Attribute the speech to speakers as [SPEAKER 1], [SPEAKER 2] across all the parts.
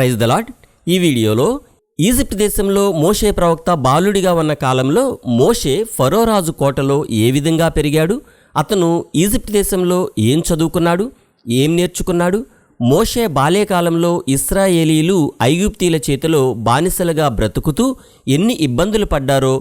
[SPEAKER 1] Praise the lord ఈ వీడియోలో Egypt దేశంలో మోషే ప్రవక్త బాలుడిగా ఉన్న కాలంలో మోషే ఫరోరాజు కోటలో ఏ విధంగా పెరిగాడు? అతను ఈజిప్ట్ దేశంలో ఏం చదువుకున్నాడు? ఏం నేర్చుకున్నాడు? మోషే బాల్యకాలంలో ఇస్రాయేలీలు ఐగుప్తీల చేతిలో బానిసలుగా బ్రతుకుతూ ఎన్ని ఇబ్బందులు పడ్డారో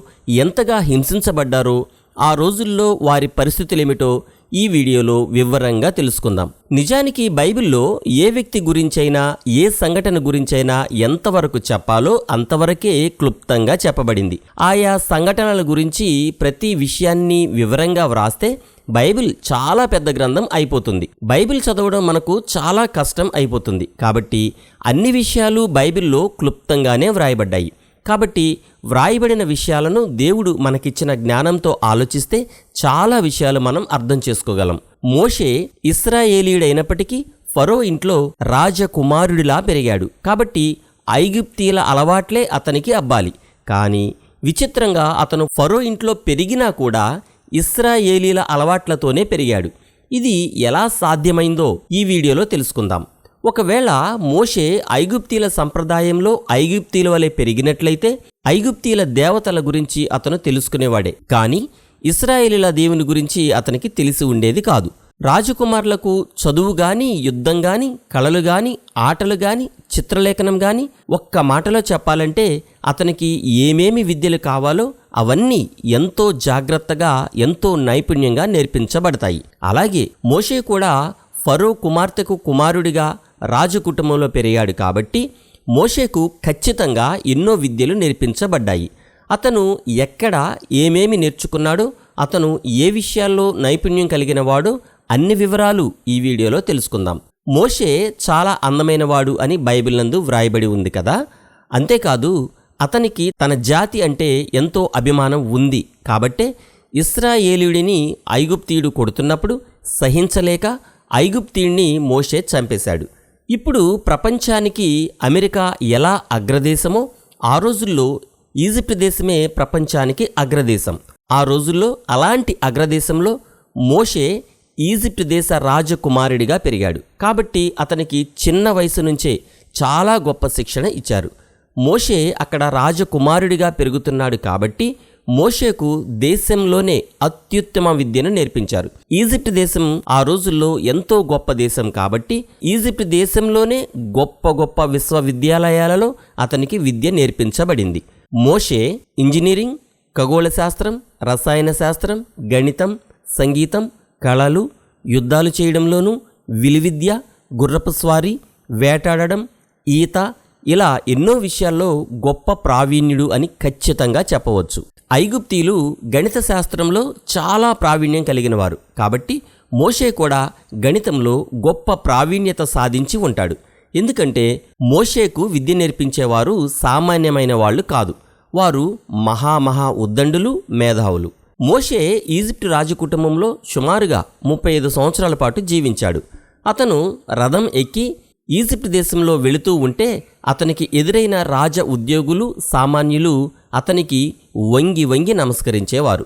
[SPEAKER 1] ఎంతగా హింసించబడ్డారో ఆ రోజుల్లో వారి పరిస్థితులేమిటో ఈ వీడియోలో వివరంగా తెలుసుకుందాం. నిజానికి బైబిల్లో ఏ వ్యక్తి గురించైనా ఏ సంఘటన గురించైనా ఎంతవరకు చెప్పాలో అంతవరకే క్లుప్తంగా చెప్పబడింది. ఆయా సంఘటనల గురించి ప్రతి విషయాన్ని వివరంగా వ్రాస్తే బైబిల్ చాలా పెద్ద గ్రంథం అయిపోతుంది. బైబిల్ చదవడం మనకు చాలా కష్టం అయిపోతుంది. కాబట్టి అన్ని విషయాలు బైబిల్లో క్లుప్తంగానే వ్రాయబడ్డాయి. కాబట్టి వ్రాయబడిన విషయాలను దేవుడు మనకిచ్చిన జ్ఞానంతో ఆలోచిస్తే చాలా విషయాలు మనం అర్థం చేసుకోగలం. మోషే ఇస్రాయేలీయుడైనప్పటికీ ఫరో ఇంట్లో రాజకుమారుడిలా పెరిగాడు. కాబట్టి ఐగుప్తీల అలవాట్లే అతనికి అబ్బాలి. కానీ విచిత్రంగా అతను ఫరో ఇంట్లో పెరిగినా కూడా ఇస్రాయేలీల అలవాట్లతోనే పెరిగాడు. ఇది ఎలా సాధ్యమైందో ఈ వీడియోలో తెలుసుకుందాం. ఒకవేళ మోషే ఐగుప్తీల సంప్రదాయంలో ఐగుప్తీల వలె పెరిగినట్లయితే ఐగుప్తీల దేవతల గురించి అతను తెలుసుకునేవాడే. కానీ ఇస్రాయేలీల దేవుని గురించి అతనికి తెలిసి ఉండేది కాదు. రాజకుమారులకు చదువు గాని యుద్ధం గాని కళలు గాని ఆటలు గాని చిత్రలేఖనం గాని ఒక్క మాటలో చెప్పాలంటే అతనికి ఏమేమి విద్యలు కావాలో అవన్నీ ఎంతో జాగ్రత్తగా ఎంతో నైపుణ్యంగా నేర్పించబడతాయి. అలాగే మోషే కూడా ఫరో కుమార్తెకు కుమారుడిగా రాజు కుటుంబంలో పెరిగాడు కాబట్టి మోషేకు ఖచ్చితంగా ఎన్నో విద్యలు నేర్పించబడ్డాయి. అతను ఎక్కడ ఏమేమి నేర్చుకున్నాడో అతను ఏ విషయాల్లో నైపుణ్యం కలిగినవాడు అన్ని వివరాలు ఈ వీడియోలో తెలుసుకుందాం. మోషే చాలా అందమైనవాడు అని బైబిల్ నందు వ్రాయబడి ఉంది కదా? అంతేకాదు అతనికి తన జాతి అంటే ఎంతో అభిమానం ఉంది కాబట్టే ఇస్రాయేలీయుడిని ఐగుప్తీయుడు కొడుతున్నప్పుడు సహించలేక ఐగుప్తీయుడిని మోషే చంపేశాడు. ఇప్పుడు ప్రపంచానికి అమెరికా ఎలా అగ్రదేశమో ఆ రోజుల్లో ఈజిప్ట్ దేశమే ప్రపంచానికి అగ్రదేశం. ఆ రోజుల్లో అలాంటి అగ్రదేశంలో మోషే ఈజిప్ట్ దేశ రాజకుమారుడిగా పెరిగాడు. కాబట్టి అతనికి చిన్న వయసు నుంచే చాలా గొప్ప శిక్షణ ఇచ్చారు. మోషే అక్కడ రాజకుమారుడిగా పెరుగుతున్నాడు కాబట్టి మోషేకు దేశంలోనే అత్యుత్తమ విద్యను నేర్పించారు. ఈజిప్ట్ దేశం ఆ రోజుల్లో ఎంతో గొప్ప దేశం కాబట్టి ఈజిప్ట్ దేశంలోనే గొప్ప గొప్ప విశ్వవిద్యాలయాలలో అతనికి విద్య నేర్పించబడింది. మోషే ఇంజనీరింగ్ ఖగోళ శాస్త్రం రసాయన శాస్త్రం గణితం సంగీతం కళలు యుద్ధాలు చేయడంలోనూ విలువిద్య గుర్రపు స్వారీ వేటాడడం ఈత ఇలా ఎన్నో విషయాల్లో గొప్ప ప్రావీణ్యుడు అని ఖచ్చితంగా చెప్పవచ్చు. ఐగుప్తీలు గణిత శాస్త్రంలో చాలా ప్రావీణ్యం కలిగిన వారు కాబట్టి మోషే కూడా గణితంలో గొప్ప ప్రావీణ్యత సాధించి ఉంటాడు. ఎందుకంటే మోషేకు విద్య నేర్పించేవారు సామాన్యమైన వాళ్ళు కాదు. వారు మహామహా ఉద్దండులు మేధావులు. మోషే ఈజిప్ట్ రాజకుటుంబంలో సుమారుగా ముప్పై ఐదు సంవత్సరాల పాటు జీవించాడు. అతను రథం ఎక్కి ఈజిప్ట్ దేశంలో వెళుతూ ఉంటే అతనికి ఎదురైన రాజ ఉద్యోగులు సామాన్యులు అతనికి వంగి వంగి నమస్కరించేవారు.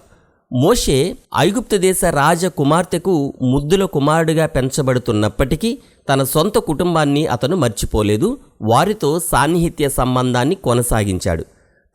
[SPEAKER 1] మోషే ఐగుప్తు దేశ రాజ కుమార్తెకు ముద్దుల కుమారుడిగా పెంచబడుతున్నప్పటికీ తన సొంత కుటుంబాన్ని అతను మర్చిపోలేదు. వారితో సాన్నిహిత్య సంబంధాన్ని కొనసాగించాడు.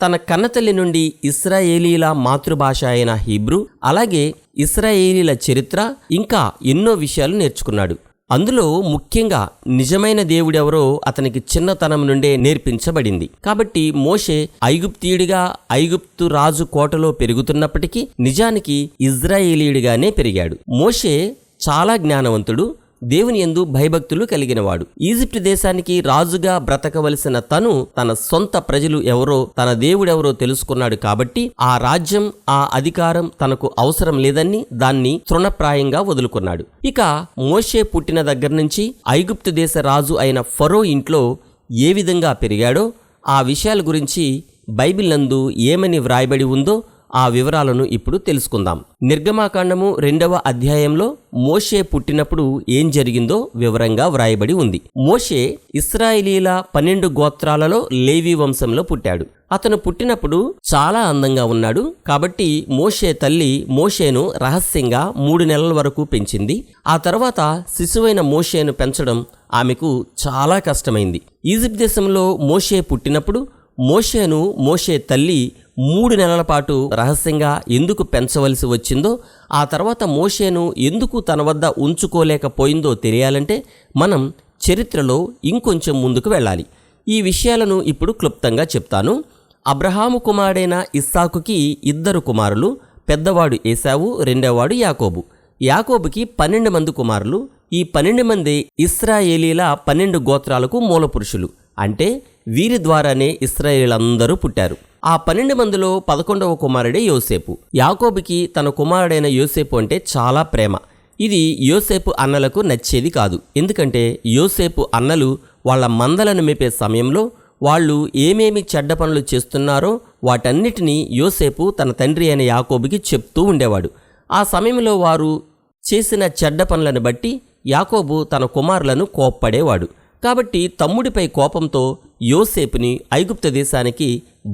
[SPEAKER 1] తన కన్నతల్లి నుండి ఇస్రాయేలీల మాతృభాష అయిన హీబ్రూ అలాగే ఇస్రాయేలీల చరిత్ర ఇంకా ఎన్నో విషయాలు నేర్చుకున్నాడు. అందులో ముఖ్యంగా నిజమైన దేవుడెవరో అతనికి చిన్నతనం నుండే నేర్పించబడింది. కాబట్టి మోషే ఐగుప్తీయుడిగా ఐగుప్తు రాజు కోటలో పెరుగుతున్నప్పటికీ నిజానికి ఇజ్రాయేలీయుడిగానే పెరిగాడు. మోషే చాలా జ్ఞానవంతుడు దేవుని ఎందు భయభక్తులు కలిగినవాడు. ఈజిప్ట్ దేశానికి రాజుగా బ్రతకవలసిన తను తన సొంత ప్రజలు ఎవరో తన దేవుడెవరో తెలుసుకున్నాడు కాబట్టి ఆ రాజ్యం ఆ అధికారం తనకు అవసరం లేదని దాన్ని తృణప్రాయంగా వదులుకున్నాడు. ఇక మోషే పుట్టిన దగ్గర నుంచి ఐగుప్తు దేశ రాజు అయిన ఫరో ఇంట్లో ఏ విధంగా పెరిగాడో ఆ విషయాల గురించి బైబిల్ నందు ఏమని వ్రాయబడి ఉందో ఆ వివరాలను ఇప్పుడు తెలుసుకుందాం. నిర్గమాకాండము రెండవ అధ్యాయంలో మోషే పుట్టినప్పుడు ఏం జరిగిందో వివరంగా వ్రాయబడి ఉంది. మోషే ఇస్రాయిలీల పన్నెండు గోత్రాలలో లేవి వంశంలో పుట్టాడు. అతను పుట్టినప్పుడు చాలా అందంగా ఉన్నాడు. కాబట్టి మోషే తల్లి మోషేను రహస్యంగా మూడు నెలల వరకు పెంచింది. ఆ తర్వాత శిశువైన మోషేను పెంచడం ఆమెకు చాలా కష్టమైంది. ఈజిప్ట్ దేశంలో మోషే పుట్టినప్పుడు మోషేను మోషే తల్లి మూడు నెలల పాటు రహస్యంగా ఎందుకు పెంచవలసి వచ్చిందో ఆ తర్వాత మోషేను ఎందుకు తన వద్ద ఉంచుకోలేకపోయిందో తెలియాలంటే మనం చరిత్రలో ఇంకొంచెం ముందుకు వెళ్ళాలి. ఈ విషయాలను ఇప్పుడు క్లుప్తంగా చెప్తాను. అబ్రహాము కుమారుడైన ఇస్సాకుకి ఇద్దరు కుమారులు పెద్దవాడు ఏసావు రెండోవాడు యాకోబు. యాకోబుకి పన్నెండు మంది కుమారులు ఈ పన్నెండు మంది ఇస్రాయేలీల పన్నెండు గోత్రాలకు మూలపురుషులు. అంటే వీరి ద్వారానే ఇస్రాయేలందరూ పుట్టారు. ఆ పన్నెండు మందిలో పదకొండవ కుమారుడే యోసేపు. యాకోబుకి తన కుమారుడైన యోసేపు అంటే చాలా ప్రేమ. ఇది యోసేపు అన్నలకు నచ్చేది కాదు. ఎందుకంటే యోసేపు అన్నలు వాళ్ళ మందలను మేపే సమయంలో వాళ్ళు ఏమేమి చెడ్డ పనులు చేస్తున్నారో వాటన్నిటినీ యోసేపు తన తండ్రి అయిన యాకోబుకి చెప్తూ ఉండేవాడు. ఆ సమయంలో వారు చేసిన చెడ్డ పనులను బట్టి యాకోబు తన కుమారులను కోప్పడేవాడు. కాబట్టి తమ్ముడిపై కోపంతో యోసేపుని ఐగుప్తు దేశానికి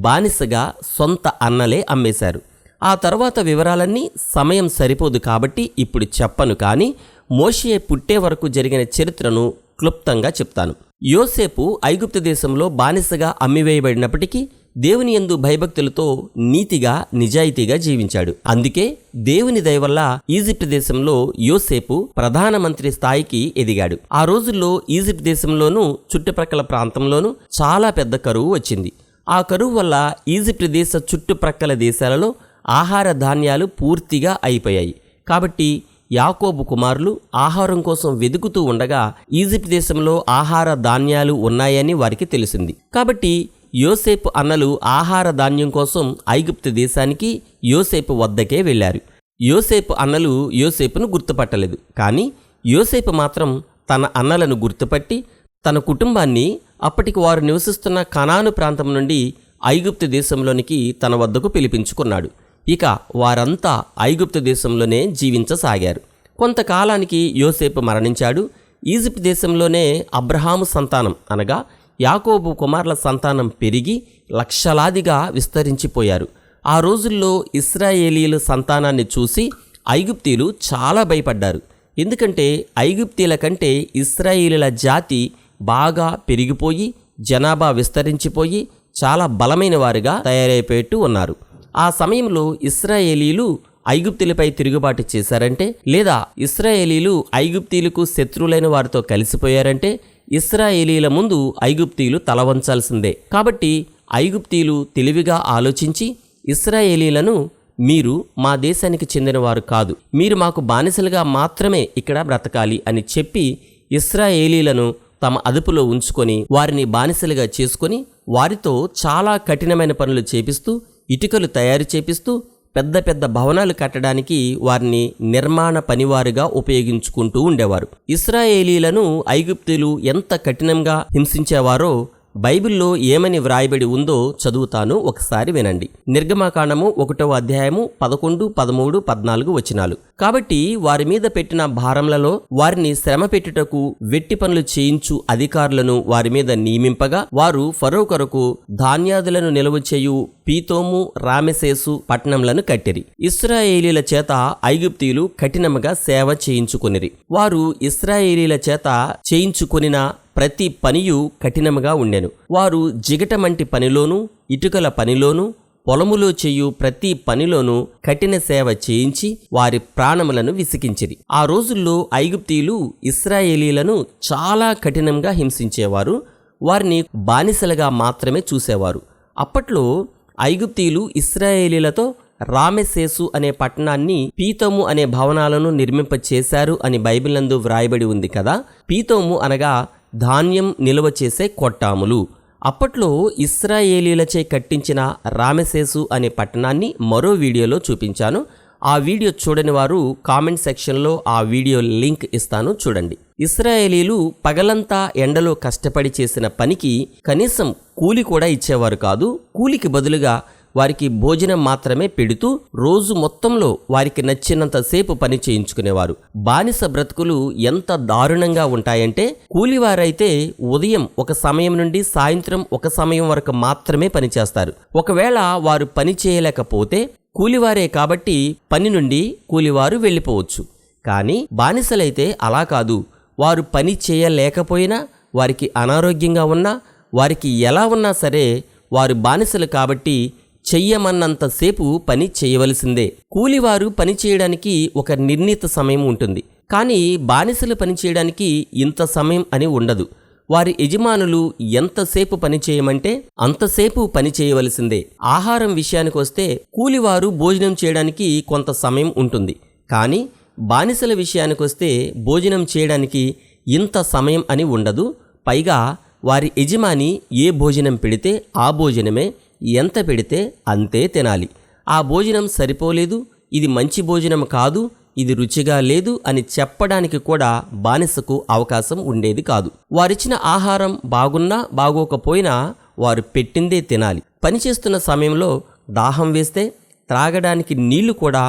[SPEAKER 1] బానిసగా సొంత అన్నలే అమ్మేశారు. ఆ తర్వాత వివరాలన్నీ సమయం సరిపోదు కాబట్టి ఇప్పుడు చెప్పను కానీ మోషే పుట్టే వరకు జరిగిన చరిత్రను క్లుప్తంగా చెప్తాను. యోసేపు ఐగుప్తు దేశంలో బానిసగా అమ్మివేయబడినప్పటికీ దేవుని యందు భయభక్తులతో నీతిగా నిజాయితీగా జీవించాడు. అందుకే దేవుని దయ వల్ల ఈజిప్ట్ దేశంలో యోసేపు ప్రధానమంత్రి స్థాయికి ఎదిగాడు. ఆ రోజుల్లో ఈజిప్ట్ దేశంలోనూ చుట్టుప్రక్కల ప్రాంతంలోనూ చాలా పెద్ద కరువు వచ్చింది. ఆ కరువు వల్ల ఈజిప్ట్ దేశ చుట్టుప్రక్కల దేశాలలో ఆహార ధాన్యాలు పూర్తిగా అయిపోయాయి. కాబట్టి యాకోబు కుమారులు ఆహారం కోసం వెతుకుతూ ఉండగా ఈజిప్ట్ దేశంలో ఆహార ధాన్యాలు ఉన్నాయని వారికి తెలిసింది. కాబట్టి యోసేపు అన్నలు ఆహార ధాన్యం కోసం ఐగుప్తు దేశానికి యోసేపు వద్దకే వెళ్ళారు. యోసేపు అన్నలు యోసేపును గుర్తుపట్టలేదు. కానీ యోసేపు మాత్రం తన అన్నలను గుర్తుపట్టి తన కుటుంబాన్ని అప్పటికి వారు నివసిస్తున్న కనాను ప్రాంతం నుండి ఐగుప్తు దేశంలోనికి తన వద్దకు పిలిపించుకున్నాడు. ఇక వారంతా ఐగుప్తు దేశంలోనే జీవించసాగారు. కొంతకాలానికి యోసేపు మరణించాడు. ఈజిప్ట్ దేశంలోనే అబ్రహాము సంతానం అనగా యాకోబు కుమార్ల సంతానం పెరిగి లక్షలాదిగా విస్తరించిపోయారు. ఆ రోజుల్లో ఇస్రాయేలీల సంతానాన్ని చూసి ఐగుప్తీలు చాలా భయపడ్డారు. ఎందుకంటే ఐగుప్తీల కంటే ఇస్రాయేలీల జాతి బాగా పెరిగిపోయి జనాభా విస్తరించిపోయి చాలా బలమైన వారిగా తయారైపోయేట్టు ఉన్నారు. ఆ సమయంలో ఇస్రాయేలీలు ఐగుప్తులపై తిరుగుబాటు చేశారంటే లేదా ఇస్రాయేలీలు ఐగుప్తీలకు శత్రువులైన వారితో కలిసిపోయారంటే ఇస్రాయేలీల ముందు ఐగుప్తీలు తలవంచాల్సిందే కాబట్టి ఐగుప్తీలు తెలివిగా ఆలోచించి ఇస్రాయేలీలను మీరు మా దేశానికి చెందినవారు కాదు. మీరు మాకు బానిసలుగా మాత్రమే ఇక్కడ బ్రతకాలి అని చెప్పి ఇస్రాయేలీలను తమ అదుపులో ఉంచుకొని వారిని బానిసలుగా చేసుకొని వారితో చాలా కఠినమైన పనులు చేపిస్తూ ఇటుకలు తయారు చేపిస్తూ పెద్ద పెద్ద భవనాలు కట్టడానికి వారిని నిర్మాణ పనివారుగా ఉపయోగించుకుంటూ ఉండేవారు. ఇస్రాయేలీలను ఐగుప్తులు ఎంత కఠినంగా హింసించేవారో బైబిల్లో ఏమని వ్రాయబడి ఉందో చదువుతాను ఒకసారి వినండి. నిర్గమాకాండము ఒకటవ అధ్యాయము పదకొండు పదమూడు పద్నాలుగు వచనాలు. కాబట్టి వారి మీద పెట్టిన భారంలలో వారిని శ్రమ పెట్టుటకు వెట్టి పనులు చేయించు అధికారులను వారి మీద నియమింపగా వారు ఫరో కొరకు ధాన్యాదులను నిల్వ చేయు పీతోము రామెసేసు పట్టణంలను కట్టిరి. ఇస్రాయేలీల చేత ఐగుప్తీయులు కఠినముగా సేవ చేయించుకొనిరి. వారు ఇస్రాయేలీల చేత చేయించుకొనిన ప్రతి పనియు కఠినముగా ఉండెను. వారు జిగటమంటి పనిలోనూ ఇటుకల పనిలోనూ పొలములో చేయు ప్రతి పనిలోనూ కఠిన సేవ చేయించి వారి ప్రాణములను విసికించిరి ఆ రోజుల్లో ఐగుప్తీయులు ఇస్రాయేలీలను చాలా కఠినంగా హింసించేవారు వారిని బానిసలుగా మాత్రమే చూసేవారు. అప్పట్లో ఐగుప్తీయులు ఇస్రాయేలీలతో రామెసేసు అనే పట్టణాన్ని పీతోము అనే భవనాలను నిర్మింపచేశారు అని బైబిల్ నందు వ్రాయబడి ఉంది కదా. పీతోము అనగా ధాన్యం నిల్వ చేసే కొట్టాములు. అప్పట్లో ఇస్రాయేలీలచే కట్టించిన రామెసేసు అనే పట్టణాన్ని మరో వీడియోలో చూపించాను. ఆ వీడియో చూడని వారు కామెంట్ సెక్షన్లో ఆ వీడియో లింక్ ఇస్తాను చూడండి. ఇస్రాయేలీలు పగలంతా ఎండలో కష్టపడి చేసిన పనికి కనీసం కూలి కూడా ఇచ్చేవారు కాదు. కూలికి బదులుగా వారికి భోజనం మాత్రమే పెడుతూ రోజు మొత్తంలో వారికి నచ్చినంతసేపు పని చేయించుకునేవారు. బానిస బ్రతుకులు ఎంత దారుణంగా ఉంటాయంటే కూలివారైతే ఉదయం ఒక సమయం నుండి సాయంత్రం ఒక సమయం వరకు మాత్రమే పనిచేస్తారు ఒకవేళ వారు పని చేయలేకపోతే కూలివారే కాబట్టి పని నుండి కూలివారు వెళ్ళిపోవచ్చు. కానీ బానిసలైతే అలా కాదు. వారు పని చేయలేకపోయినా వారికి అనారోగ్యంగా ఉన్నా వారికి ఎలా ఉన్నా సరే వారు బానిసలు కాబట్టి చెయ్యమన్నంతసేపు పని చేయవలసిందే. కూలివారు పని చేయడానికి ఒక నిర్ణీత సమయం ఉంటుంది. కానీ బానిసలు పని చేయడానికి ఇంత సమయం అని ఉండదు. వారి యజమానులు ఎంతసేపు పని చేయమంటే అంతసేపు పని చేయవలసిందే. ఆహారం విషయానికి వస్తే కూలివారు భోజనం చేయడానికి కొంత సమయం ఉంటుంది. కానీ బానిసల విషయానికి వస్తే భోజనం చేయడానికి ఇంత సమయం అని ఉండదు. పైగా వారి యజమాని ఏ భోజనం పెడితే ఆ భోజనమే ఎంత పెడితే అంతే తినాలి. ఆ భోజనం సరిపోలేదు ఇది మంచి భోజనం కాదు ఇది రుచిగా లేదు అని చెప్పడానికి కూడా బానిసకు అవకాశం ఉండేది కాదు. వారిచ్చిన ఆహారం బాగున్నా బాగోకపోయినా వారు పెట్టిందే తినాలి. పనిచేస్తున్న సమయంలో దాహం వేస్తే త్రాగడానికి నీళ్ళు కూడా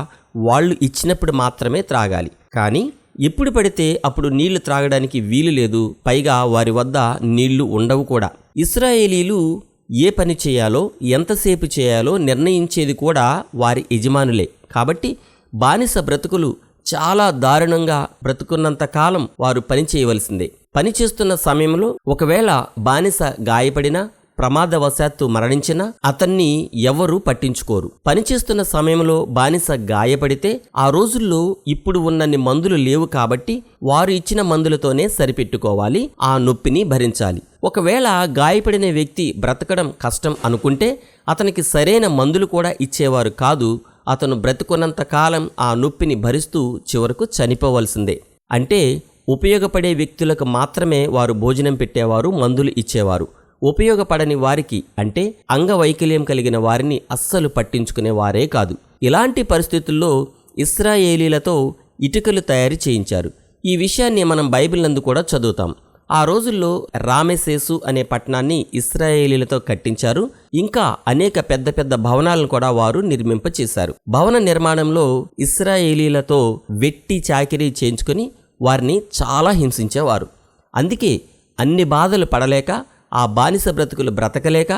[SPEAKER 1] వాళ్ళు ఇచ్చినప్పుడు మాత్రమే త్రాగాలి. కానీ ఎప్పుడు పడితే అప్పుడు నీళ్ళు త్రాగడానికి వీలు లేదు పైగా వారి వద్ద నీళ్ళు ఉండవు కూడా. ఇస్రాయేలీలు ఏ పని చేయాలో ఎంతసేపు చేయాలో నిర్ణయించేది కూడా వారి యజమానులే. కాబట్టి బానిస బ్రతుకులు చాలా దారుణంగా బ్రతుకున్నంత కాలం వారు పని చేయవలసిందే. పని చేస్తున్న సమయంలో ఒకవేళ బానిస గాయపడినా ప్రమాదవశాత్తు మరణించినా అతన్ని ఎవ్వరూ పట్టించుకోరు. పనిచేస్తున్న సమయంలో బానిస గాయపడితే ఆ రోజుల్లో ఇప్పుడు ఉన్నన్ని మందులు లేవు కాబట్టి వారు ఇచ్చిన మందులతోనే సరిపెట్టుకోవాలి ఆ నొప్పిని భరించాలి. ఒకవేళ గాయపడిన వ్యక్తి బ్రతకడం కష్టం అనుకుంటే అతనికి సరైన మందులు కూడా ఇచ్చేవారు కాదు. అతను బ్రతుకున్నంత కాలం ఆ నొప్పిని భరిస్తూ చివరకు చనిపోవలసిందే. అంటే ఉపయోగపడే వ్యక్తులకు మాత్రమే వారు భోజనం పెట్టేవారు మందులు ఇచ్చేవారు. ఉపయోగపడని వారికి అంటే అంగవైకల్యం కలిగిన వారిని అస్సలు పట్టించుకునే వారే కాదు. ఇలాంటి పరిస్థితుల్లో ఇస్రాయేలీలతో ఇటుకలు తయారు చేయించారు. ఈ విషయాన్ని మనం బైబిల్ నందు కూడా చదువుతాం. ఆ రోజుల్లో రామెసేసు అనే పట్టణాన్ని ఇస్రాయేలీలతో కట్టించారు. ఇంకా అనేక పెద్ద పెద్ద భవనాలను కూడా వారు నిర్మింపచేశారు భవన నిర్మాణంలో ఇస్రాయేలీలతో వెట్టి చాకిరీ చేయించుకొని వారిని చాలా హింసించేవారు. అందుకే అన్ని బాధలు పడలేక ఆ బానిస బ్రతుకులు బ్రతకలేక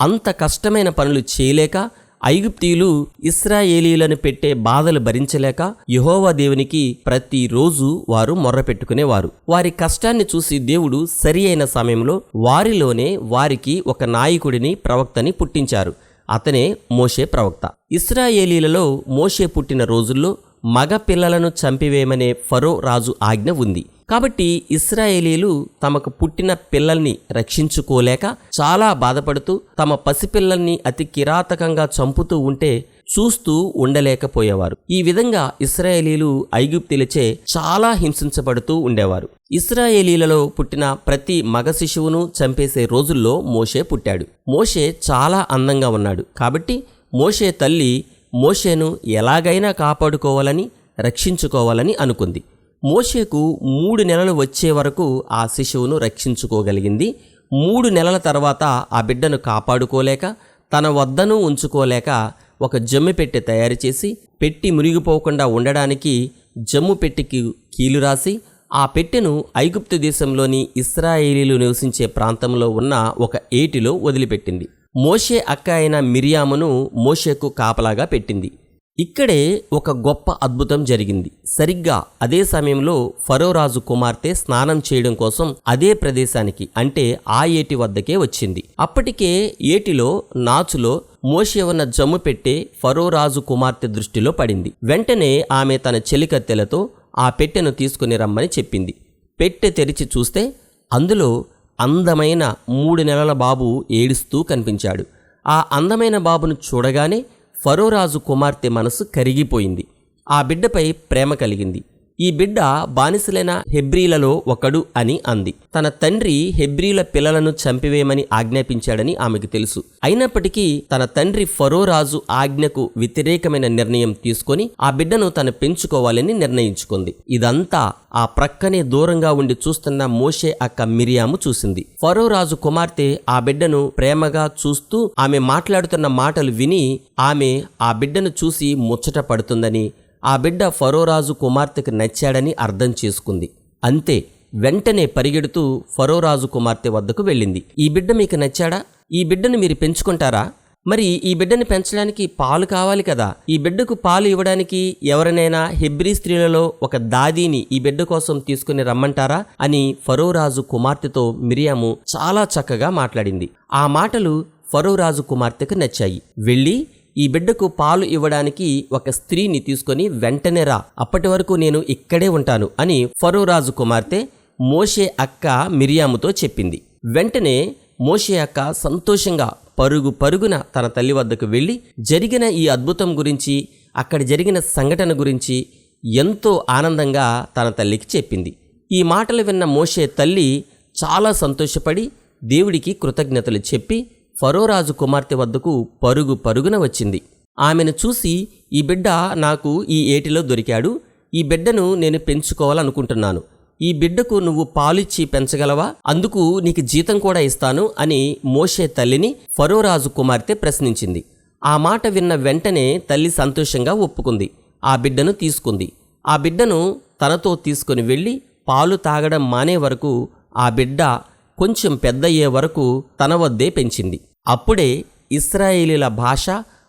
[SPEAKER 1] అంత కష్టమైన పనులు చేయలేక ఐగుప్తీయులు ఇస్రాయేలీలను పెట్టే బాధలు భరించలేక యహోవా దేవునికి ప్రతిరోజు వారు మొర్రపెట్టుకునేవారు వారి కష్టాన్ని చూసి దేవుడు సరి అయిన సమయంలో వారిలోనే వారికి ఒక నాయకుడిని ప్రవక్తని పుట్టించారు. అతనే మోషే ప్రవక్త. ఇస్రాయేలీలలో మోషే పుట్టిన రోజుల్లో మగ పిల్లలను చంపివేయమనే ఫరో రాజు ఆజ్ఞ ఉంది. కాబట్టి ఇస్రాయేలీలు తమకు పుట్టిన పిల్లల్ని రక్షించుకోలేక చాలా బాధపడుతూ తమ పసిపిల్లల్ని అతి కిరాతకంగా చంపుతూ ఉంటే చూస్తూ ఉండలేకపోయేవారు. ఈ విధంగా ఇస్రాయేలీలు ఐగుప్తిలచే చాలా హింసించబడుతూ ఉండేవారు. ఇస్రాయేలీలలో పుట్టిన ప్రతి మగ శిశువును చంపేసే రోజుల్లో మోషే పుట్టాడు. మోషే చాలా అందంగా ఉన్నాడు. కాబట్టి మోషే తల్లి మోషేను ఎలాగైనా కాపాడుకోవాలని రక్షించుకోవాలని అనుకుంది. మోషేకు మూడు నెలలు వచ్చే వరకు ఆ శిశువును రక్షించుకోగలిగింది. మూడు నెలల తర్వాత ఆ బిడ్డను కాపాడుకోలేక తన వద్దను ఉంచుకోలేక ఒక జమ్ము పెట్టె తయారు చేసి పెట్టి మునిగిపోకుండా ఉండడానికి జమ్ము పెట్టెకి కీలు రాసి ఆ పెట్టెను ఐగుప్తు దేశంలోని ఇస్రాయేలీలు నివసించే ప్రాంతంలో ఉన్న ఒక ఏటిలో వదిలిపెట్టింది. మోషే అక్క అయిన మిరియామును మోషేకు కాపలాగా పెట్టింది. ఇక్కడే ఒక గొప్ప అద్భుతం జరిగింది. సరిగ్గా అదే సమయంలో ఫరోరాజు కుమార్తె స్నానం చేయడం కోసం అదే ప్రదేశానికి అంటే ఆ ఏటి వద్దకే వచ్చింది. అప్పటికే ఏటిలో నాచులో మోషే ఉన్న జమ్ము పెట్టే ఫరోరాజు కుమార్తె దృష్టిలో పడింది. వెంటనే ఆమె తన చెలికత్తెలతో ఆ పెట్టెను తీసుకుని రమ్మని చెప్పింది. పెట్టె తెరిచి చూస్తే అందులో అందమైన మూడు నెలల బాబు ఏడుస్తూ కనిపించాడు. ఆ అందమైన బాబును చూడగానే ఫరోరాజు కుమార్తె మనసు కరిగిపోయింది. ఆ బిడ్డపై ప్రేమ కలిగింది. ఈ బిడ్డ బానిసలైన హెబ్రీలలో ఒకడు అని అంది. తన తండ్రి హెబ్రీల పిల్లలను చంపివేయమని ఆజ్ఞాపించాడని ఆమెకు తెలుసు. అయినప్పటికీ తన తండ్రి ఫరో రాజు ఆజ్ఞకు వ్యతిరేకమైన నిర్ణయం తీసుకొని ఆ బిడ్డను తను పెంచుకోవాలని నిర్ణయించుకుంది. ఇదంతా ఆ ప్రక్కనే దూరంగా ఉండి చూస్తున్న మోషే అక్క మిరియాము చూసింది. ఫరో రాజు కుమార్తె ఆ బిడ్డను ప్రేమగా చూస్తూ ఆమె మాట్లాడుతున్న మాటలు విని ఆమె ఆ బిడ్డను చూసి ముచ్చట పడుతుందని ఆ బిడ్డ ఫరోరాజు కుమార్తెకు నచ్చాడని అర్థం చేసుకుంది. అంతే వెంటనే పరిగెడుతూ ఫరోరాజు కుమార్తె వద్దకు వెళ్ళింది. ఈ బిడ్డ మీకు నచ్చాడా? ఈ బిడ్డను మీరు పెంచుకుంటారా? మరి ఈ బిడ్డని పెంచడానికి పాలు కావాలి కదా. ఈ బిడ్డకు పాలు ఇవ్వడానికి ఎవరినైనా హెబ్రీ స్త్రీలలో ఒక దాదీని ఈ బిడ్డ కోసం తీసుకుని రమ్మంటారా అని ఫరోరాజు కుమార్తెతో మిరియాము చాలా చక్కగా మాట్లాడింది. ఆ మాటలు ఫరోరాజు కుమార్తెకు నచ్చాయి. వెళ్ళి ఈ బిడ్డకు పాలు ఇవ్వడానికి ఒక స్త్రీని తీసుకొని వెంటనే రా అప్పటి వరకు నేను ఇక్కడే ఉంటాను అని ఫరోరాజు కుమార్తె మోషే అక్క మిరియాముతో చెప్పింది. వెంటనే మోషే అక్క సంతోషంగా పరుగు పరుగున తన తల్లి వద్దకు వెళ్ళి జరిగిన ఈ అద్భుతం గురించి అక్కడ జరిగిన సంఘటన గురించి ఎంతో ఆనందంగా తన తల్లికి చెప్పింది. ఈ మాటలు విన్న మోషే తల్లి చాలా సంతోషపడి దేవుడికి కృతజ్ఞతలు చెప్పి ఫరోరాజు కుమార్తె వద్దకు పరుగు పరుగున వచ్చింది. ఆమెను చూసి ఈ బిడ్డ నాకు ఈ ఏటిలో దొరికాడు. ఈ బిడ్డను నేను పెంచుకోవాలనుకుంటున్నాను. ఈ బిడ్డకు నువ్వు పాలిచ్చి పెంచగలవా? అందుకు నీకు జీతం కూడా ఇస్తాను అని మోషే తల్లిని ఫరోరాజు కుమార్తె ప్రశ్నించింది. ఆ మాట విన్న వెంటనే తల్లి సంతోషంగా ఒప్పుకుంది. ఆ బిడ్డను తీసుకుంది. ఆ బిడ్డను తనతో తీసుకుని వెళ్ళి పాలు తాగడం మానే వరకు ఆ బిడ్డ కొంచెం పెద్దయ్యే వరకు తన వద్దే పెంచింది. అప్పుడే ఇస్రాయేలీల భాష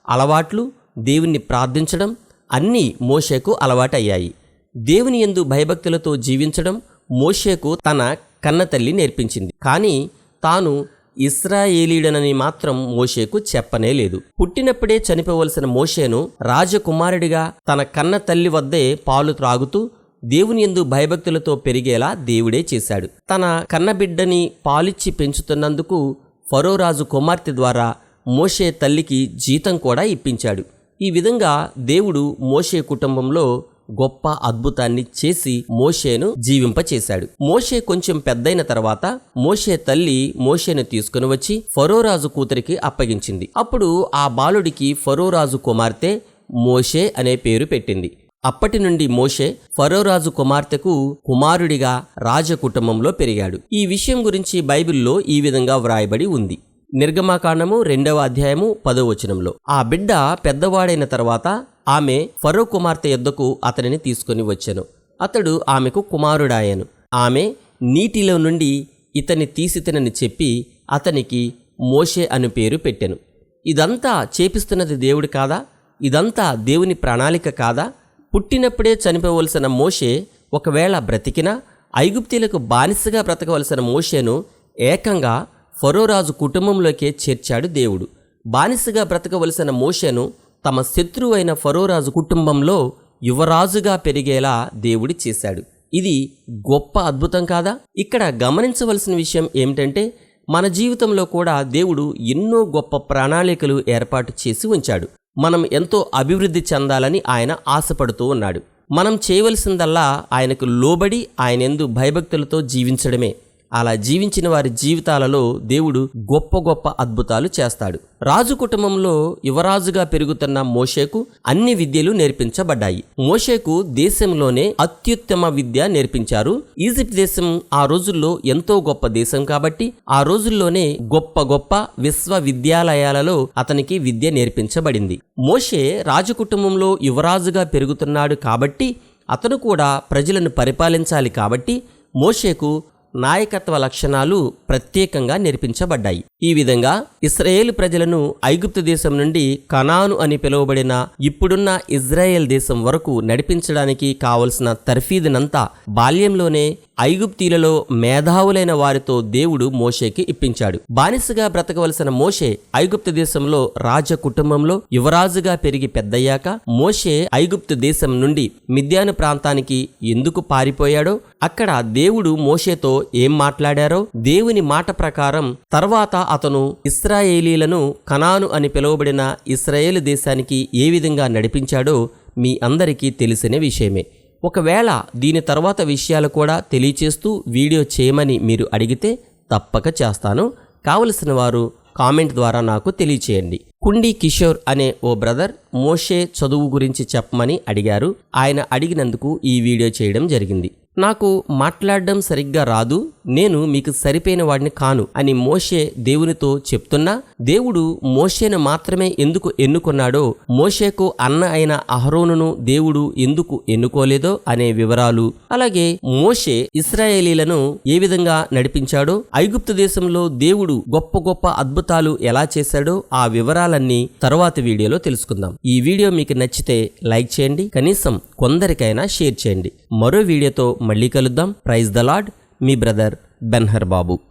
[SPEAKER 1] అలవాట్లు దేవుణ్ణి ప్రార్థించడం అన్నీ మోషేకు అలవాటయ్యాయి. దేవుని యందు భయభక్తులతో జీవించడం మోషేకు తన కన్నతల్లి నేర్పించింది. కానీ తాను ఇస్రాయేలీడనని మాత్రం మోషేకు చెప్పనే లేదు. పుట్టినప్పుడే చనిపోవలసిన మోషేను రాజకుమారుడిగా తన కన్న తల్లి వద్దే పాలు త్రాగుతూ దేవుని యందు భయభక్తులతో పెరిగేలా దేవుడే చేశాడు. తన కన్నబిడ్డని పాలిచ్చి పెంచుతున్నందుకు ఫరోరాజు కుమార్తె ద్వారా మోషే తల్లికి జీతం కూడా ఇప్పించాడు. ఈ విధంగా దేవుడు మోషే కుటుంబంలో గొప్ప అద్భుతాన్ని చేసి మోషేను జీవింపచేశాడు. మోషే కొంచెం పెద్దయిన తర్వాత మోషే తల్లి మోషేను తీసుకుని వచ్చి ఫరోరాజు కూతురికి అప్పగించింది. అప్పుడు ఆ బాలుడికి ఫరోరాజు కుమార్తె మోషే అనే పేరు పెట్టింది. అప్పటి నుండి మోషే ఫరోరాజు కుమార్తెకు కుమారుడిగా రాజకుటుంబంలో పెరిగాడు. ఈ విషయం గురించి బైబిల్లో ఈ విధంగా వ్రాయబడి ఉంది. నిర్గమాకాండము రెండవ అధ్యాయము పదవచనంలో ఆ బిడ్డ పెద్దవాడైన తర్వాత ఆమె ఫరో కుమార్తె యొద్దకు అతనిని తీసుకుని వచ్చెను. అతడు ఆమెకు కుమారుడాయను. ఆమె నీటిలో నుండి ఇతని తీసితనని చెప్పి అతనికి మోషే అను పేరు పెట్టెను. ఇదంతా చేపిస్తున్నది దేవుడు కాదా? ఇదంతా దేవుని ప్రణాళిక కాదా? పుట్టినప్పుడే చనిపోవలసిన మోషే ఒకవేళ బ్రతికినా ఐగుప్తీలకు బానిసగా బ్రతకవలసిన మోషేను ఏకంగా ఫరోరాజు కుటుంబంలోకే చేర్చాడు దేవుడు. బానిసగా బ్రతకవలసిన మోషేను తమ శత్రువైన ఫరోరాజు కుటుంబంలో యువరాజుగా పెరిగేలా దేవుడు చేశాడు. ఇది గొప్ప అద్భుతం కాదా? ఇక్కడ గమనించవలసిన విషయం ఏమిటంటే మన జీవితంలో కూడా దేవుడు ఎన్నో గొప్ప ప్రణాళికలు ఏర్పాటు చేసి ఉంచాడు. మనం ఎంతో అభివృద్ధి చెందాలని ఆయన ఆశపడుతూ ఉన్నాడు. మనం చేయవలసిందల్లా ఆయనకు లోబడి ఆయనందు భయభక్తులతో జీవించడమే. అలా జీవించిన వారి జీవితాలలో దేవుడు గొప్ప గొప్ప అద్భుతాలు చేస్తాడు. రాజు కుటుంబంలో యువరాజుగా పెరుగుతున్న మోషేకు అన్ని విద్యలు నేర్పించబడ్డాయి. మోషేకు దేశంలోనే అత్యుత్తమ విద్య నేర్పించారు. ఈజిప్ట్ దేశం ఆ రోజుల్లో ఎంతో గొప్ప దేశం కాబట్టి ఆ రోజుల్లోనే గొప్ప గొప్ప విశ్వవిద్యాలయాలలో అతనికి విద్య నేర్పించబడింది. మోషే రాజు కుటుంబంలో యువరాజుగా పెరుగుతున్నాడు కాబట్టి అతను కూడా ప్రజలను పరిపాలించాలి కాబట్టి మోషేకు నాయకత్వ లక్షణాలు ప్రత్యేకంగా నేర్పించబడ్డాయి. ఈ విధంగా ఇస్రాయేల్ ప్రజలను ఐగుప్తు దేశం నుండి కనాను అని పిలువబడిన ఇప్పుడున్న ఇజ్రాయెల్ దేశం వరకు నడిపించడానికి కావలసిన తర్ఫీదునంతా బాల్యంలోనే ఐగుప్తీలలో మేధావులైన వారితో దేవుడు మోషేకి ఇప్పించాడు. బానిసగా బ్రతకవలసిన మోషే ఐగుప్తు దేశంలో రాజ కుటుంబంలో యువరాజుగా పెరిగి పెద్దయ్యాక మోషే ఐగుప్తు దేశం నుండి మిద్యాను ప్రాంతానికి ఎందుకు పారిపోయాడో అక్కడ దేవుడు మోషేతో ఏం మాట్లాడారో దేవుని మాట ప్రకారం తర్వాత అతను ఇస్రాయేలీలను కనాను అని పిలువబడిన ఇస్రాయేల్ దేశానికి ఏ విధంగా నడిపించాడో మీ అందరికీ తెలిసిన విషయమే. ఒకవేళ దీని తర్వాత విషయాలు కూడా తెలియచేస్తూ వీడియో చేయమని మీరు అడిగితే తప్పక చేస్తాను. కావలసిన వారు కామెంట్ ద్వారా నాకు తెలియచేయండి. కుండి కిషోర్ అనే ఓ బ్రదర్ మోషే చదువు గురించి చెప్పమని అడిగారు. ఆయన అడిగినందుకు ఈ వీడియో చేయడం జరిగింది. నాకు మాట్లాడడం సరిగ్గా రాదు నేను మీకు సరిపోయిన వాడిని కాను అని మోషే దేవునితో చెప్తున్నా దేవుడు మోషేను మాత్రమే ఎందుకు ఎన్నుకున్నాడో మోషేకు అన్న అయిన అహరోనును దేవుడు ఎందుకు ఎన్నుకోలేదో అనే వివరాలు. అలాగే మోషే ఇస్రాయేలీలను ఏ విధంగా నడిపించాడో ఐగుప్తు దేశంలో దేవుడు గొప్ప గొప్ప అద్భుతాలు ఎలా చేశాడో ఆ వివరాలన్నీ తరువాత వీడియోలో తెలుసుకుందాం. ఈ వీడియో మీకు నచ్చితే లైక్ చేయండి కనీసం కొందరికైనా షేర్ చేయండి. మరో వీడియోతో మళ్ళీ కలుద్దాం. ప్రైజ్ ద లాడ్ మీ బ్రదర్ బెన్హర్ బాబు